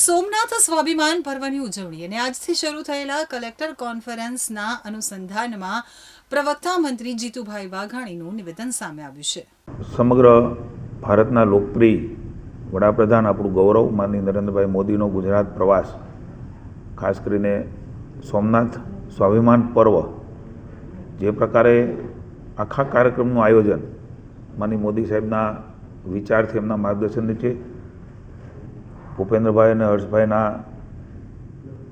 સોમનાથ સ્વાભિમાન પર્વની ઉજવણી અને આજથી શરૂ થયેલા કલેક્ટર કોન્ફરન્સના અનુસંધાનમાં પ્રવક્તા મંત્રી જીતુભાઈ વાઘાણીનું નિવેદન સામે આવ્યું છે. સમગ્ર ભારતના લોકપ્રિય વડાપ્રધાન આપણું ગૌરવ માનની નરેન્દ્રભાઈ મોદીનો ગુજરાત પ્રવાસ, ખાસ કરીને સોમનાથ સ્વાભિમાન પર્વ, જે પ્રકારે આખા કાર્યક્રમનું આયોજન માની મોદી સાહેબના વિચારથી એમના માર્ગદર્શન નીચે ભૂપેન્દ્રભાઈ અને હર્ષભાઈના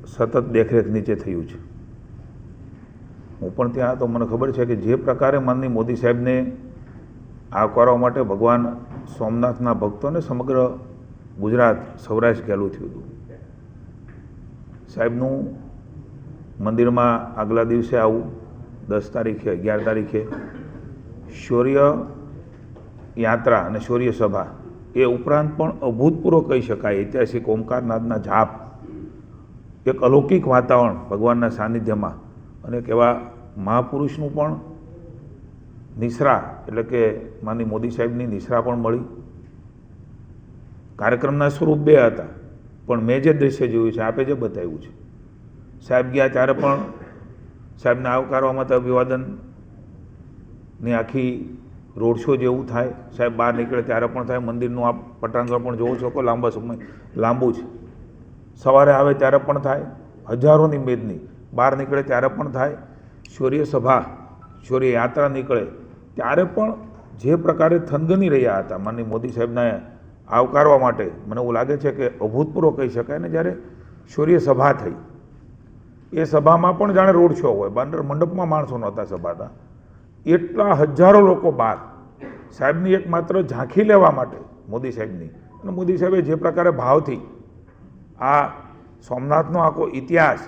સતત દેખરેખ નીચે થયું છે. હું પણ ત્યાં તો મને ખબર છે કે જે પ્રકારે માનની મોદી સાહેબને આવકારવા માટે ભગવાન સોમનાથના ભક્તોને સમગ્ર ગુજરાત સૌરાષ્ટ્ર ગયેલું થયું હતું. સાહેબનું મંદિરમાં આગલા દિવસે આવું, દસ તારીખે, અગિયાર તારીખે શૌર્ય યાત્રા અને શૌર્ય સભા એ ઉપરાંત પણ અભૂતપૂર્વ કહી શકાય, ઐતિહાસિક ઓમકારનાથના જાપ, એક અલૌકિક વાતાવરણ ભગવાનના સાનિધ્યમાં અને કેવા મહાપુરુષનું પણ નિશ્રા એટલે કે માની મોદી સાહેબની નિશ્રા પણ મળી. કાર્યક્રમના સ્વરૂપ બે હતા, પણ મેં જે દ્રશ્ય જોયું છે, આપે જે બતાવ્યું છે. સાહેબ ગયા ત્યારે પણ સાહેબને આવકારવામાં તો અભિવાદનની આખી રોડ શો જેવું થાય, સાહેબ બહાર નીકળે ત્યારે પણ થાય, મંદિરનું આપ પટાંગણ પણ જોવો છો કે લાંબા સમય, લાંબુ છે સવારે આવે ત્યારે પણ થાય હજારોની મેદની બહાર નીકળે ત્યારે પણ થાય, શૌર્ય સભા, શૌર્ય યાત્રા નીકળે. ત્યારે પણ જે પ્રકારે થનગની રહ્યા હતા, માનની મોદી સાહેબને આવકારવા માટે, મને એવું લાગે છે કે અભૂતપૂર્વ કહી શકાય ને જ્યારે શૌર્ય સભા થઈ. એ સભામાં પણ જાણે રોડ શો હોય, બાંદર મંડપમાં માણસો નહોતા સભાતા. એટલા હજારો લોકો બહાર સાહેબની એક માત્ર ઝાંખી લેવા માટે મોદી સાહેબની. અને મોદી સાહેબે જે પ્રકારે ભાવથી આ સોમનાથનો આખો ઇતિહાસ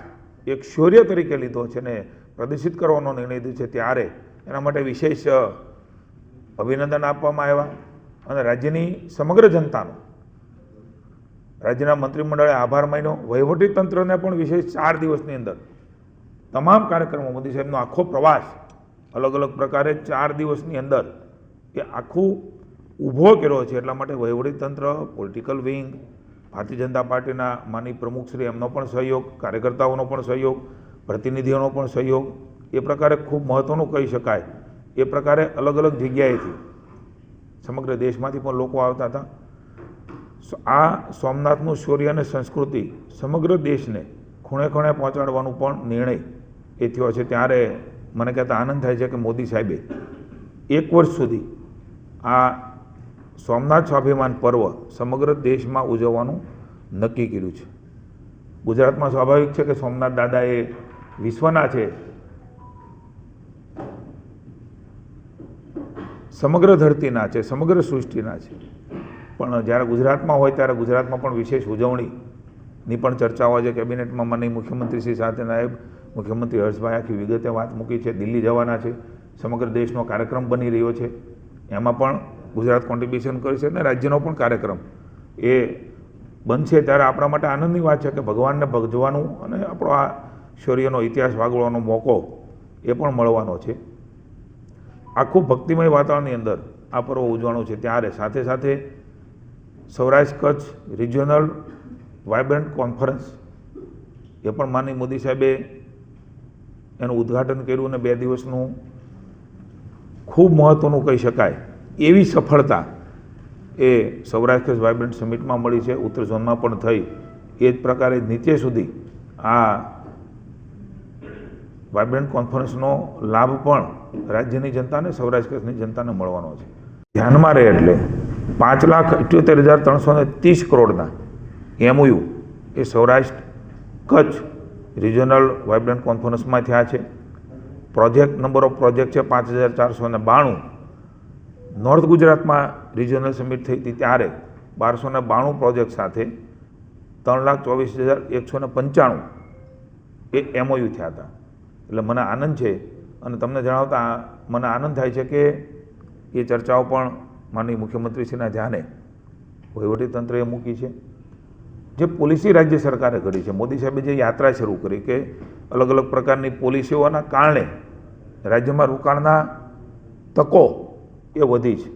એક શૌર્ય તરીકે લીધો છે ને પ્રદર્શિત કરવાનો નિર્ણય લીધો છે ત્યારે એના માટે વિશેષ અભિનંદન આપવામાં આવ્યા અને રાજ્યની સમગ્ર જનતાનો, રાજ્યના મંત્રીમંડળે આભાર માન્યો. વહીવટી તંત્રને પણ વિશેષ ચાર દિવસની અંદર તમામ કાર્યક્રમો મોદી સાહેબનો આખો પ્રવાસ અલગ અલગ પ્રકારે ચાર દિવસની અંદર એ આખું ઊભો કર્યો છે. એટલા માટે વહીવટી તંત્ર પોલિટિકલ વિંગ ભારતીય જનતા પાર્ટીના માની પ્રમુખશ્રી એમનો પણ સહયોગ, કાર્યકર્તાઓનો પણ સહયોગ, પ્રતિનિધિઓનો પણ સહયોગ. એ પ્રકારે ખૂબ મહત્ત્વનું કહી શકાય. એ પ્રકારે અલગ અલગ જગ્યાએથી સમગ્ર દેશમાંથી પણ લોકો આવતા હતા. આ સોમનાથનું શૌર્ય અને સંસ્કૃતિ સમગ્ર દેશને ખૂણે ખૂણે પહોંચાડવાનું પણ નિર્ણય એ થયો છે. ત્યારે મને કહેતા આનંદ થાય છે કે મોદી સાહેબે એક વર્ષ સુધી આ સોમનાથ સ્વાભિમાન પર્વ સમગ્ર દેશમાં ઉજવવાનું નક્કી કર્યું છે. ગુજરાતમાં સ્વાભાવિક છે કે સોમનાથ દાદા એ વિશ્વના છે. સમગ્ર ધરતીના છે, સમગ્ર સૃષ્ટિના છે. પણ જ્યારે ગુજરાતમાં હોય ત્યારે ગુજરાતમાં પણ વિશેષ ઉજવણીની પણ ચર્ચા હોય છે. કેબિનેટમાં મને મુખ્યમંત્રી શ્રી સાથે નાયબ મુખ્યમંત્રી હર્ષભાઈ આખી વિગતે વાત મૂકી છે. દિલ્હી જવાના છે. સમગ્ર દેશનો કાર્યક્રમ બની રહ્યો છે. એમાં પણ ગુજરાત કોન્ટ્રીબ્યુશન કરશે અને રાજ્યનો પણ કાર્યક્રમ. એ બનશે ત્યારે આપણા માટે આનંદની વાત છે કે ભગવાનને ભજવાનું અને આપણો આ શૌર્યનો ઇતિહાસ વાગળવાનો મોકો એ પણ મળવાનો છે. આખું ભક્તિમય વાતાવરણની અંદર આ પર્વ ઉજવાનું છે. ત્યારે સાથે સાથે Saurashtra Kutch regional vibrant conference એ પણ માનની મોદી સાહેબે એનું ઉદ્ઘાટન કર્યું અને બે દિવસનું ખૂબ મહત્ત્વનું કહી શકાય. એવી સફળતા એ સૌરાષ્ટ્ર વાઇબ્રન્ટ સમિટમાં મળી છે. ઉત્તર ઝોનમાં પણ થઈ. એ જ પ્રકારે નીચે સુધી આ વાઇબ્રન્ટ કોન્ફરન્સનો લાભ પણ રાજ્યની જનતાને સૌરાષ્ટ્ર કચ્છની જનતાને મળવાનો છે. ધ્યાનમાં રહે એટલે પાંચ લાખ અઠ્યોતેર હજાર ત્રણસો ને ત્રીસ કરોડના એમઓયુ એ સૌરાષ્ટ્ર કચ્છ રિજનલ વાઇબ્રન્ટ કોન્ફરન્સમાં થયા છે. પ્રોજેક્ટ નંબર ઓફ પ્રોજેક્ટ છે પાંચ હજાર ચારસો ને બાણું. નોર્થ ગુજરાતમાં રિજનલ સમિટ થઈ હતી ત્યારે બારસો ને બાણું પ્રોજેક્ટ સાથે ત્રણ લાખ ચોવીસ હજાર એકસો ને પંચાણું એ એમઓયુ થયા હતા. એટલે મને આનંદ છે અને તમને જણાવતા મને આનંદ થાય છે કે એ ચર્ચાઓ પણ માનનીય મુખ્યમંત્રીશ્રીના ધ્યાને વહીવટીતંત્રએ મૂકી છે. જે પોલિસી રાજ્ય સરકારે કરી છે, મોદી સાહેબે જે યાત્રા શરૂ કરી કે અલગ અલગ પ્રકારની પોલિસીઓના કારણે રાજ્યમાં રોકાણના તકો એ વધી છે.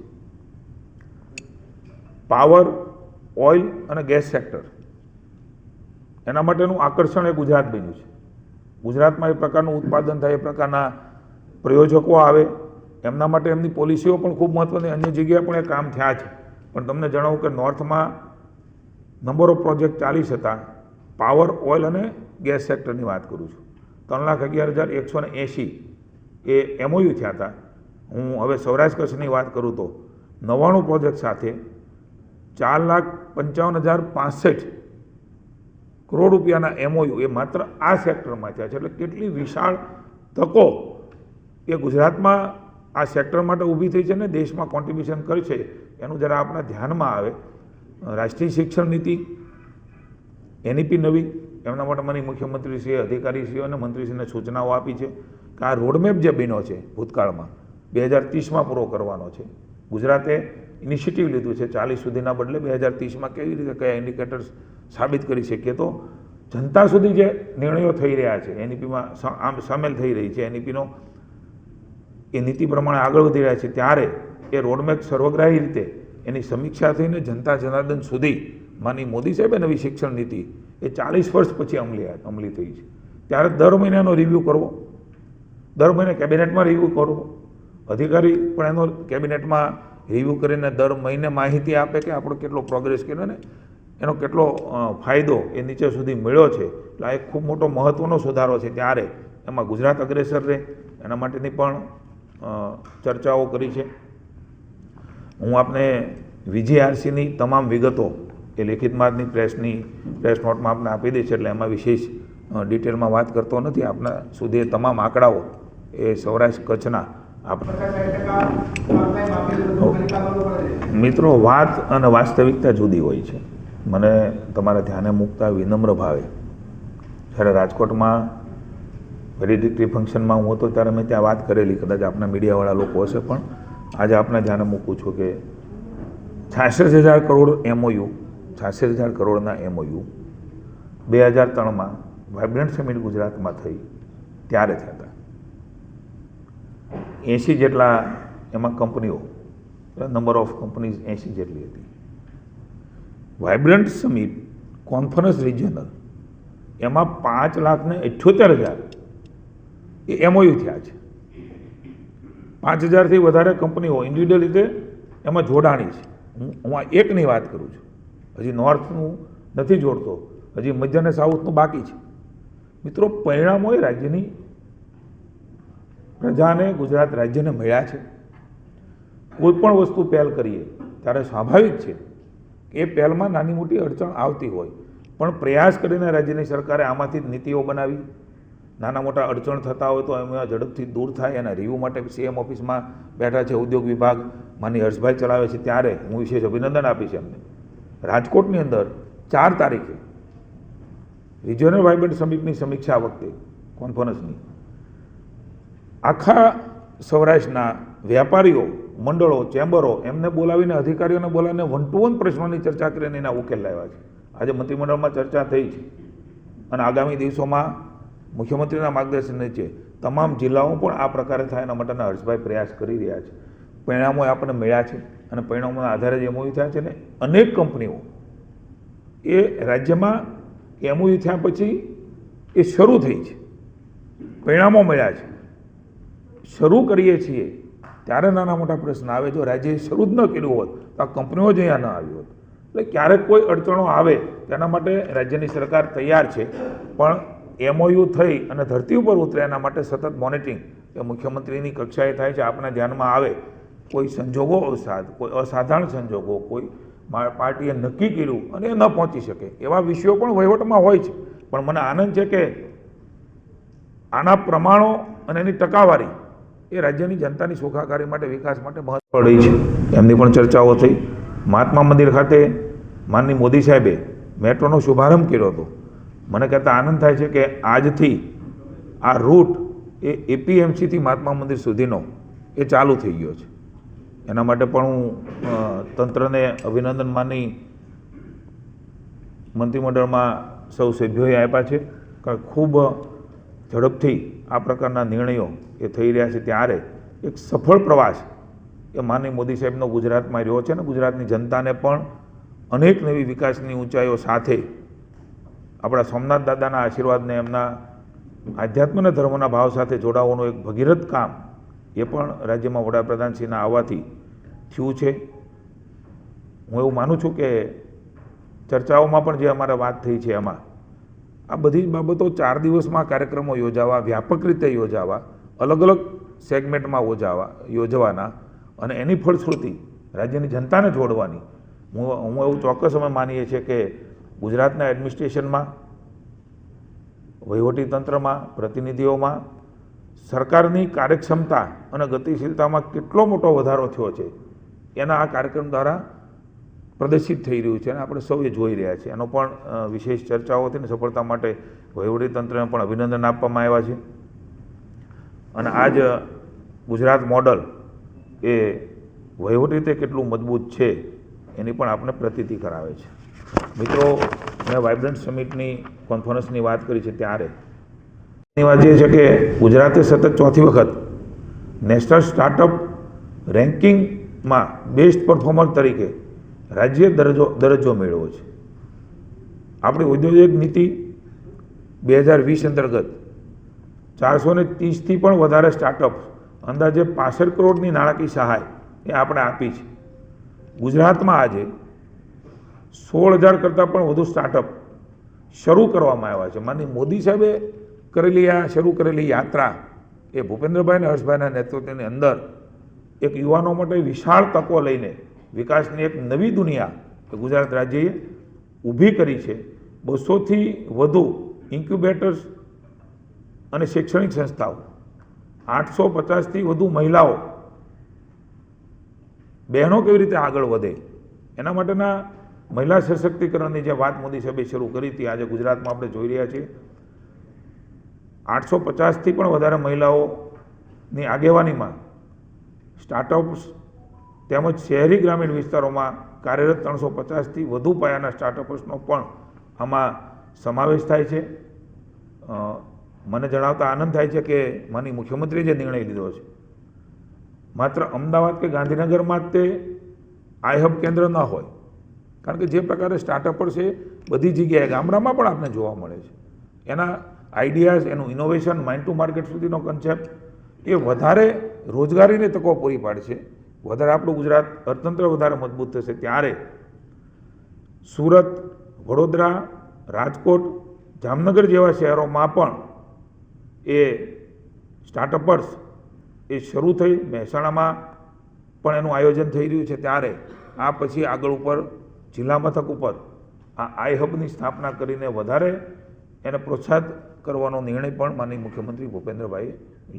પાવર, ઓઇલ અને ગેસ સેક્ટર એના માટેનું આકર્ષણ એ ગુજરાત બન્યું છે. ગુજરાતમાં એ પ્રકારનું ઉત્પાદન થાય, એ પ્રકારના પ્રયોજકો આવે, એમના માટે એમની પોલિસીઓ પણ ખૂબ મહત્ત્વની અન્ય જગ્યાએ પણ એ કામ થયા છે. પણ તમને જણાવું કે નોર્થમાં નંબર ઓફ પ્રોજેક્ટ ચાલીસ હતા. પાવર, ઓઇલ અને ગેસ સેક્ટરની વાત કરું છું. ત્રણ લાખ અગિયાર હજાર એકસો ને એંશી એ એમઓયુ થયા હતા. હું હવે સૌરાષ્ટ્ર કચ્છની વાત કરું તો નવ્વાણું પ્રોજેક્ટ સાથે ચાર લાખ પંચાવન હજાર પાસઠ કરોડ રૂપિયાના એમઓયુ એ માત્ર આ સેક્ટરમાં થયા છે. એટલે કેટલી વિશાળ તકો એ ગુજરાતમાં આ સેક્ટર માટે ઊભી થઈ છે ને દેશમાં કોન્ટ્રીબ્યુશન કરશે એનું જરા આપણા ધ્યાનમાં આવે. રાષ્ટ્રીય શિક્ષણ નીતિ, એનઈપી નવી, એમના માટે મને મુખ્યમંત્રીશ્રીએ અધિકારીશ્રીઓ અને મંત્રીશ્રીને સૂચનાઓ આપી છે કે આ રોડમેપ જે બન્યો છે ભૂતકાળમાં બે હજાર ત્રીસમાં પૂરો કરવાનો છે. ગુજરાતે ઇનિશિયેટિવ લીધું છે ચાલીસ સુધીના બદલે બે હજાર ત્રીસમાં કેવી રીતે કયા ઇન્ડિકેટર્સ સાબિત કરી શકીએ તો, જનતા સુધી જે નિર્ણયો થઈ રહ્યા છે, એનઈપીમાં આમ સામેલ થઈ રહી છે, એનઈપીનો એ નીતિ પ્રમાણે આગળ વધી રહ્યા છે, ત્યારે એ રોડમેપ સર્વગ્રાહી રીતે એની સમીક્ષા થઈને જનતા જનાર્દન સુધી માની મોદી સાહેબે નવી શિક્ષણ નીતિ એ ચાલીસ વર્ષ પછી અમલી અમલી થઈ છે. ત્યારે દર મહિનાનો રિવ્યૂ કરવો. દર મહિને કેબિનેટમાં રિવ્યૂ કરવો. અધિકારી પણ એનો કેબિનેટમાં રિવ્યૂ કરીને દર મહિને માહિતી આપે કે આપણો કેટલો પ્રોગ્રેસ કર્યો ને એનો કેટલો ફાયદો એ નીચે સુધી મળ્યો છે. એટલે આ એક ખૂબ મોટો મહત્ત્વનો સુધારો છે ત્યારે એમાં ગુજરાત અગ્રેસર રહે. એના માટેની પણ ચર્ચાઓ કરી છે. હું આપને વીજીઆરસીની તમામ વિગતો એ લેખિત માર્ગની પ્રેસની, પ્રેસ નોટમાં આપને આપી દઈશ એટલે એમાં વિશેષ ડિટેલમાં વાત કરતો નથી. આપના સુધી તમામ આંકડાઓ એ સૌરાષ્ટ્ર કચ્છના આપણા મિત્રો, વાત અને વાસ્તવિકતા જુદી હોય છે. મને તમારા ધ્યાને મૂકતા વિનમ્ર ભાવે. જ્યારે રાજકોટમાં વેલિડિટી ફંક્શનમાં હું હતો ત્યારે મેં ત્યાં વાત કરેલી. કદાચ આપણા મીડિયાવાળા લોકો હશે પણ આજે આપના ધ્યાને મૂકું છું કે છાસઠ હજાર કરોડ એમઓયુ છાસઠ હજાર કરોડના એમઓયુ બે હજાર ત્રણમાં વાઇબ્રન્ટ સમિટ ગુજરાતમાં થઈ, ત્યારે થયા હતા. એંસી જેટલા એમાં કંપનીઓ, નંબર ઓફ કંપનીઝ એંસી જેટલી હતી. વાઇબ્રન્ટ સમિટ, કોન્ફરન્સ રિજનલ, એમાં પાંચ લાખ ને અઠ્યોતેર હજાર એ એમઓયુ થયા છે. પાંચ હજારથી વધારે કંપનીઓ ઇન્ડિવિડ્યુઅલ રીતે એમાં જોડાણી છે. હું હું આ એકની વાત કરું છું. હજી નોર્થનું નથી જોડતો. હજી મધ્ય અને સાઉથનું બાકી છે. મિત્રો, પરિણામો એ રાજ્યની પ્રજાને ગુજરાત રાજ્યને મળ્યા છે. કોઈ પણ વસ્તુ પહેલ કરીએ, ત્યારે સ્વાભાવિક છે એ પહેલમાં નાની મોટી અડચણ આવતી હોય. પણ પ્રયાસ કરીને રાજ્યની સરકારે આમાંથી જ નીતિઓ બનાવી નાના મોટા અડચણ થતા હોય તો એમાં ઝડપથી દૂર થાય એના રિવ્યૂ માટે સીએમ ઓફિસમાં બેઠા છે ઉદ્યોગ વિભાગ. માની હર્ષભાઈ ચલાવે છે ત્યારે હું વિશેષ અભિનંદન આપીશ એમને. રાજકોટની અંદર ચાર તારીખે રિજિયોનલ વાઇબ્રન્ટ સમિટની સમીક્ષા વખતે કોન્ફરન્સની આખા સૌરાષ્ટ્રના વેપારીઓ મંડળો, ચેમ્બરો એમને બોલાવીને, અધિકારીઓને બોલાવીને વન ટુ વન પ્રશ્નોની ચર્ચા કરીને એના ઉકેલ લાવ્યા છે. આજે મંત્રીમંડળમાં ચર્ચા થઈ છે. અને આગામી દિવસોમાં મુખ્યમંત્રીના માર્ગદર્શન નીચે તમામ જિલ્લાઓ પણ આ પ્રકારે થાય એના માટેના હર્ષભાઈ પ્રયાસ કરી રહ્યા છે. પરિણામો આપણને મળ્યા છે અને પરિણામોના આધારે જ એમઓયુ થયા છે ને અનેક કંપનીઓ એ રાજ્યમાં એમઓયુ થયા પછી એ શરૂ થઈ છે. પરિણામો મળ્યા છે. શરૂ કરીએ છીએ ત્યારે નાના મોટા પ્રશ્ન આવે. જો રાજ્યએ શરૂ જ ન કર્યું હોત તો આ કંપનીઓ જ અહીંયા ન આવી હોત. એટલે ક્યારેક કોઈ અડચણો આવે તેના માટે રાજ્યની સરકાર તૈયાર છે. પણ એમઓયુ થઈ અને ધરતી ઉપર ઉતરે એના માટે સતત મોનિટરિંગ એ મુખ્યમંત્રીની કક્ષાએ થાય છે આપણા ધ્યાનમાં આવે, કોઈ સંજોગો અસાધ, કોઈ અસાધારણ સંજોગો, કોઈ પાર્ટીએ નક્કી કર્યું અને એ ન પહોંચી શકે, એવા વિષયો પણ વહીવટમાં હોય છે. પણ મને આનંદ છે કે આના પ્રમાણો અને એની ટકાવારી એ રાજ્યની જનતાની સુખાકારી માટે, વિકાસ માટે મહત્વ રહી છે. એમની પણ ચર્ચાઓ થઈ. મહાત્મા મંદિર ખાતે માનની મોદી સાહેબે મેટ્રોનો શુભારંભ કર્યો હતો. મને કહેતા આનંદ થાય છે કે આજથી આ રૂટ એ એપીએમસીથી મહાત્મા મંદિર સુધીનો એ ચાલુ થઈ ગયો છે. એના માટે પણ હું તંત્રને અભિનંદન માની મંત્રીમંડળમાં સૌ સભ્યોએ આપ્યા છે. કારણ ખૂબ ઝડપથી આ પ્રકારના નિર્ણયો એ થઈ રહ્યા છે. ત્યારે એક સફળ પ્રવાસ એ માનની મોદી સાહેબનો ગુજરાતમાં રહ્યો છે અને ગુજરાતની જનતાને પણ અનેક નવી વિકાસની ઊંચાઈઓ સાથે આપણા સોમનાથ દાદાના આશીર્વાદને એમના આધ્યાત્મ અને ધર્મના ભાવ સાથે જોડાવાનું એક ભગીરથ કામ એ પણ રાજ્યમાં વડાપ્રધાનશ્રીના આવવાથી થયું છે. હું એવું માનું છું કે ચર્ચાઓમાં પણ જે અમારે વાત થઈ છે એમાં, આ બધી જ બાબતો ચાર દિવસમાં કાર્યક્રમો યોજાવા, વ્યાપક રીતે યોજાવા, અલગ અલગ સેગમેન્ટમાં યોજાવા યોજવાના અને એની ફળશ્રુતિ રાજ્યની જનતાને જોડવાની. હું હું એવું ચોક્કસ અમે માનીએ છીએ કે ગુજરાતના એડમિનિસ્ટ્રેશનમાં વહીવટીતંત્રમાં પ્રતિનિધિઓમાં, સરકારની કાર્યક્ષમતા અને ગતિશીલતામાં કેટલો મોટો વધારો થયો છે, એના આ કાર્યક્રમ દ્વારા પ્રદર્શિત થઈ રહ્યું છે અને આપણે સૌએ જોઈ રહ્યા છીએ. એનો પણ વિશેષ ચર્ચાઓ હતી ને સફળતા માટે વહીવટીતંત્રને પણ અભિનંદન આપવામાં આવ્યા છે. અને આ જ ગુજરાત મોડલ એ વહીવટી રીતે કેટલું મજબૂત છે એની પણ આપણે પ્રતીતિ કરાવે છે. મિત્રો, મેં વાઇબ્રન્ટ સમિટની કોન્ફરન્સની વાત કરી છે ત્યારે. એની વાત એ છે કે ગુજરાતે સતત ચોથી વખત નેશનલ સ્ટાર્ટઅપ રેન્કિંગમાં બેસ્ટ પરફોર્મર તરીકે રાજ્ય દરજ્જો દરજ્જો મેળવ્યો છે. આપણી ઔદ્યોગિક નીતિ બે હજાર વીસ અંતર્ગત ચારસો ને ત્રીસથી પણ વધારે સ્ટાર્ટઅપ અંદાજે પાસઠ કરોડની નાણાકીય સહાય એ આપણે આપી છે. ગુજરાતમાં આજે સોળ હજાર કરતાં પણ વધુ સ્ટાર્ટઅપ શરૂ કરવામાં આવ્યા છે. માની મોદી સાહેબે કરેલી આ, શરૂ કરેલી યાત્રા એ ભૂપેન્દ્રભાઈ અને હર્ષભાઈના નેતૃત્વની અંદર એક યુવાનો માટે વિશાળ તકો લઈને વિકાસની એક નવી દુનિયા ગુજરાત રાજ્યએ ઊભી કરી છે. બસોથી વધુ ઇન્ક્યુબેટર્સ અને શૈક્ષણિક સંસ્થાઓ, આઠસો પચાસથી વધુ મહિલાઓ બહેનો કેવી રીતે આગળ વધે એના માટેના મહિલા સશક્તિકરણની જે વાત મોદી સાહેબે શરૂ કરી હતી, આજે ગુજરાતમાં આપણે જોઈ રહ્યા છીએ. આઠસો પચાસથી પણ વધારે મહિલાઓની આગેવાનીમાં સ્ટાર્ટઅપ્સ તેમજ શહેરી ગ્રામીણ વિસ્તારોમાં કાર્યરત ત્રણસો પચાસથી વધુ પાયાના સ્ટાર્ટઅપ્સનો પણ આમાં સમાવેશ થાય છે. મને જણાવતા આનંદ થાય છે કે માની મુખ્યમંત્રીએ જે નિર્ણય લીધો છે. માત્ર અમદાવાદ કે ગાંધીનગરમાં તે આઈહબ કેન્દ્ર ન હોય. કારણ કે જે પ્રકારે સ્ટાર્ટઅપર છે, બધી જગ્યાએ ગામડામાં પણ આપણે જોવા મળે છે. એના આઈડિયાઝ એનું ઇનોવેશન માઇન્ડ ટુ માર્કેટ સુધીનો કન્સેપ્ટ એ વધારે રોજગારીને તકો પૂરી પાડશે વધારે આપણું ગુજરાત અર્થતંત્ર વધારે મજબૂત થશે ત્યારે સુરત, વડોદરા, રાજકોટ, જામનગર જેવા શહેરોમાં પણ એ સ્ટાર્ટઅપર્સ એ શરૂ થઈ મહેસાણામાં પણ એનું આયોજન થઈ રહ્યું છે. ત્યારે આ પછી આગળ ઉપર જિલ્લા મથક ઉપર આ આઈ હબની સ્થાપના કરીને વધારે એને પ્રોત્સાહિત કરવાનો નિર્ણય પણ માનનીય મુખ્યમંત્રી ભૂપેન્દ્રભાઈએ